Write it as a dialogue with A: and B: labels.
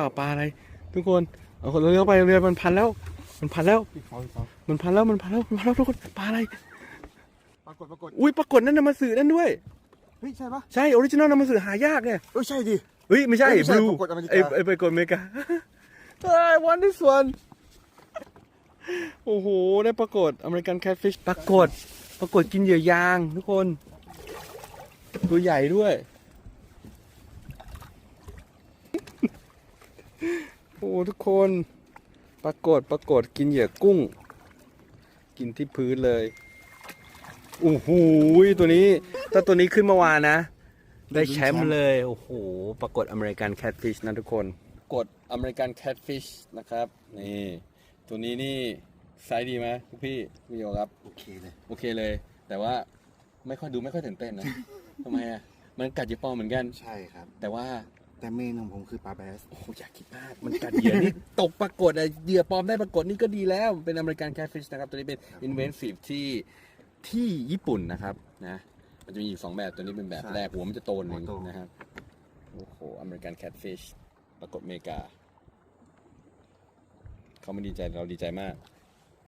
A: อ้าวปลาอะไร ทุกคนเอาคนเรือไปเรือมันพันแล้ว มันพันแล้ว
B: พี่เขาพี่เขา
A: มันพันแล้วมันพันแล้วมันพันแล้วทุกคนปลาอะไร
B: ปรากฏปรากฏ
A: อุ้ยปรากฏนั่นนามาสื่อนั่นด้วย
B: เฮ้ยใช่ปะ
A: ใช่ออริจินอลนามาสื่อหายากเนี่ย
B: เออใช่ดิ
A: เฮ้ยไม่ใช่
B: เอ้ยไม่ใช่
A: บลู
B: ปรากฏอเมริกา
A: ไอ้ไอ้ปรากฏอเมริกาไอ้วันที่ส่วนโอ้โหได้ปรากฏอเมริกันแคทฟิชปรากฏปรากฏกินเหยื่อยางทุกคน ตัวใหญ่ด้วย โอ้ทุกคนปรากฏปรากฏกินเหยื่อกุ้ง กินที่พื้นเลยโอ้โหตัวนี้ถ้าตัวนี้ขึ้นเมื่อวานนะ ได้แชมป์เลยโอ้โหปรากฏอเมริกันแคทฟิชนะทุกคน กดอเมริกันแคทฟิชนะครับนี่ตัวนี้นี่ไซส์ดีไหมคุณพี่พี่โยครับ
B: โอเคเลย
A: โอเคเลย แต่ว่าไม่ค่อยดูไม่ค่อยตื่นเต้นนะทำไมอะมันกัดยีปอมเหมือนกัน
B: ใช่ครับ
A: แต่ว่า
B: แต่เมนของผมคือปลาแบส
A: โอ้โหอยากคิดมาก มันกัดเหยื่อนี่ ตกปรากฏอะเหยื่อปลอมได้ปรากฏนี่ก็ดีแล้ว เป็นอเมริกันแคทฟิชนะครับ ตัวนี้เป็น inventive ที่ที่ญี่ปุ่นนะครับนะ มันจะมีอยู่สองแบบ ตัวนี้เป็นแบบแรกหัวมันจะโตนหนึ่งนะครับ โอ้โห อเมริกันแคทฟิชปรากฏอเมริกา เขาไม่ดีใจ เราดีใจมาก